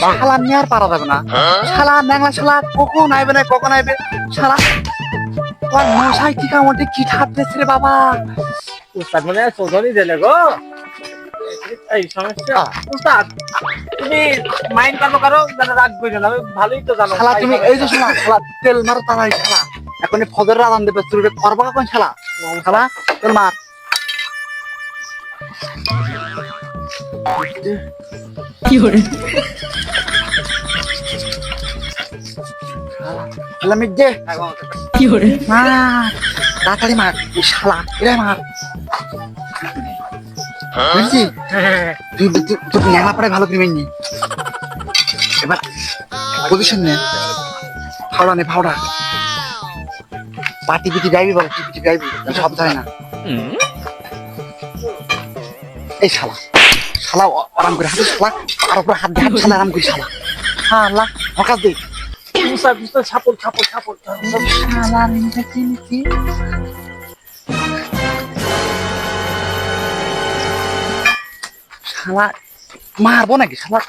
শালা নিয়ে আর পারা যাবে না। শালা ন্যাংলা শালা কখন আইবে না কখন আইবে শালা তোর মশাই কি কামড়ে কি ঠাপতেছে রে বাবা? উস্তাদ মানে চৌধুরী দিলে গো। এই সমস্যা। উস্তাদ তুমি মাইন্ড কাটো কারও যেন রাগ করি না আমি ভালোই তো জানো। শালা তুমি এই যে শোনা শালা তেল মারো তারাই শালা। এখন এই ফজর রাজান দেবে তুই করবা কখন শালা? শালা তেল মার। শালা মিজে মার তাড়াতাড়ি মার এই শালা এরাই মার। বুঝছি তুই তুই তুই ন্যাংলা পড়ে ভালো করে এবার পজিশন নে। ফাওড়া নে ফাওড়া পাটি পিটি গাইবি বল পিটি গাইবি সব জানে না। এই শালা। শালা আরাম করে হাতে শালা। আর উপরে হাত দিয়ে হাত শালা আরাম করে শালা। দে। উস্তাদ ছাপল ছাপল ছাপল শালা কি? মারবো নাকি শালা?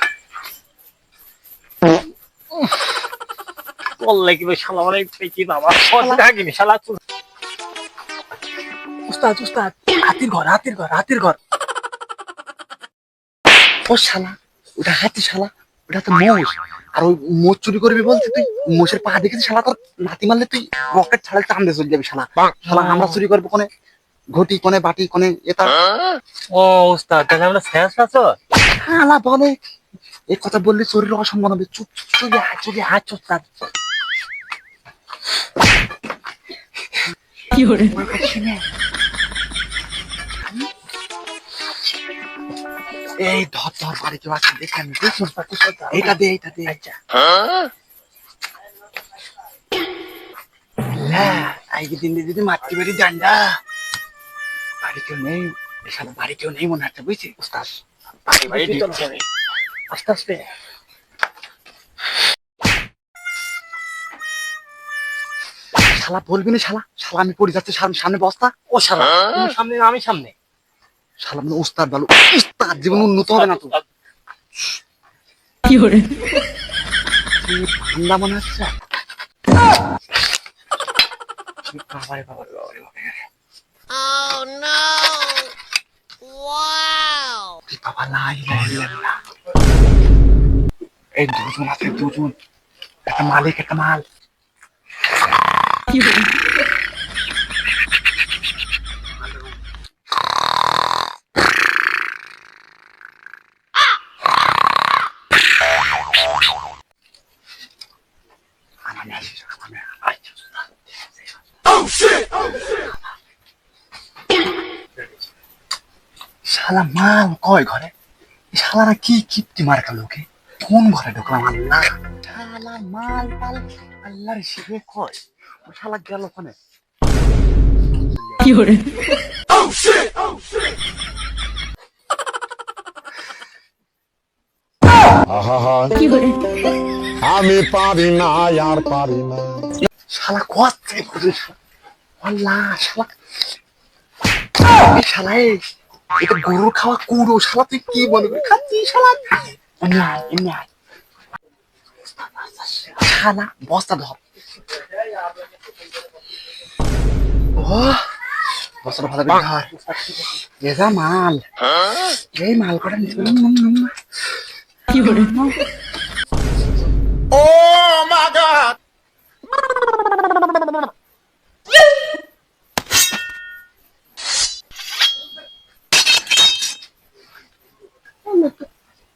বললে কি ভাই শালা অনেক পেকি বাবা। থাকিনি শালা চুল। উস্তাদ উস্তাদ। হাতির ঘর হাতির ঘর হাতির ঘর। ও শালা ওটা হাতি শালা ওটা তো মোষ। আর ওই মোষ চুরি করবি বলতে তুই মোষের পা দেখেছিস শালা তোর? নাতি মারলে তুই রকেট ছাড়া টান দিয়ে চলে যাবি শালা। শালা আমরা চুরি করব কোনে? ঘটি কোনে বাটি কোনে এটা ও উস্তাদ তাহলে আমরা শেষ আছো? শালা বলে এই কথা বললে শরীর অসম্মান হবে। চুপ চুপ হাত চলে হাত চুপ তার। এই ধর ধর বাড়ি কেউ আছে দেখে আমি এইটা দে এইটা দে। আচ্ছা। হ্যাঁ আজকে দিন দিয়ে যদি মাতৃ বাড়ি ডান্ডা বাড়ি কেউ নেই। এখানে বাড়ি কেউ নেই মনে হচ্ছে বুঝছি উস্তাদ বাড়ি বাড়ি। আস্তে আস্তে শালা বলবি না শালা? শালা আমি পড়ে যাচ্ছে সামনে সামনে বস্তা। ও শালা সামনে না আমি সামনে। শালা মানে উস্তাদ উস্তাদ জীবন উন্নত হবে না তো। কি ঠান্ডা মনে হচ্ছে। বাবারে বাবারে বাবারে Oh! কি বাবা নাই এই দুজন আছে দুজন। একটা মালিক একটা মাল। আমার শালা মাল কয় ঘরে? শালারা কি কিপ্তি মার্কা লোকে কোন ঘরে ঢুকলাম আল্লাহ শালা মাল পাল আল্লাহর কয়। ও শালা গেল ওখানে। আহা আমি পারি না আর পারি না। শালা করে আল্লাহ শালা। এই শালা এটা গরুর খাওয়া কুড়ো শালা তুই কি মনে করে খাচ্ছিস শালা এমনি আয় এমনি আয়। শালা বস্তা ধর। ও বস্তাটা ভালো করে ধর। এ যা মাল। এই মাল কটা নিতে কি নুম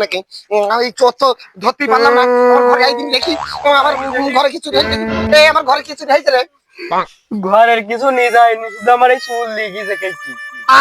নাকি আমি চোর তো ধরতেই পারলাম না ঘরে আইদিন দেখি আমার ঘরে কিছু এই আমার ঘরে কিছু নেই রে ঘরের কিছু নিয়ে যায়নি শুধু আমার এই চুল লিখেছে কি আ